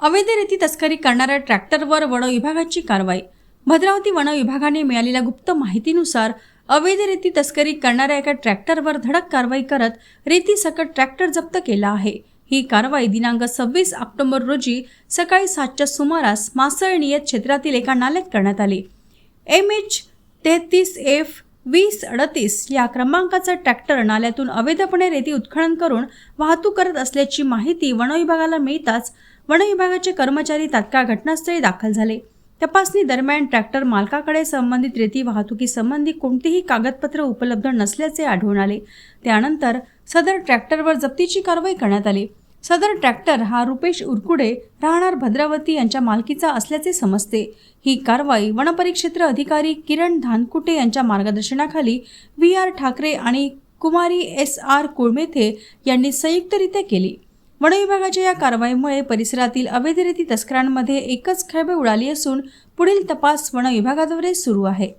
अवैधरेती तस्करी करणाऱ्या ट्रॅक्टरवर वन विभागाची कारवाई. भद्रावती वन विभागाने मिळालेल्या गुप्त माहितीनुसार अवैधरेती तस्करी करणाऱ्या एका ट्रॅक्टरवर धडक कारवाई करत रेतीसकट ट्रॅक्टर जप्त केला आहे. ही कारवाई दिनांक सव्वीस ऑक्टोबर रोजी सकाळी सातच्या सुमारास मासळ नियत क्षेत्रातील एका नाल्यात करण्यात आली. एम एच तेहतीस एफ वीस अडतीस या क्रमांकाचा ट्रॅक्टर नाल्यातून अवैधपणे रेती उत्खनन करून वाहतूक करत असल्याची माहिती वनविभागाला मिळताच वनविभागाचे कर्मचारी तात्काळ घटनास्थळी दाखल झाले. तपासणी दरम्यान ट्रॅक्टर मालकाकडे संबंधित रेती वाहतुकीसंबंधी कोणतीही कागदपत्र उपलब्ध नसल्याचे आढळून आले. त्यानंतर सदर ट्रॅक्टरवर जप्तीची कारवाई करण्यात आली. सदर ट्रॅक्टर हा रुपेश उरकुडे राहणार भद्रावती यांच्या मालकीचा असल्याचे समजते. ही कारवाई वनपरिक्षेत्र अधिकारी किरण धानकुटे यांच्या मार्गदर्शनाखाली व्ही आर ठाकरे आणि कुमारी एस आर कुळमेथे यांनी संयुक्तरित्या केली. वनविभागाच्या या कारवाईमुळे परिसरातील अवैधरेती तस्करांमध्ये एकच खळबळ उडाली असून पुढील तपास वनविभागाद्वारे सुरू आहे.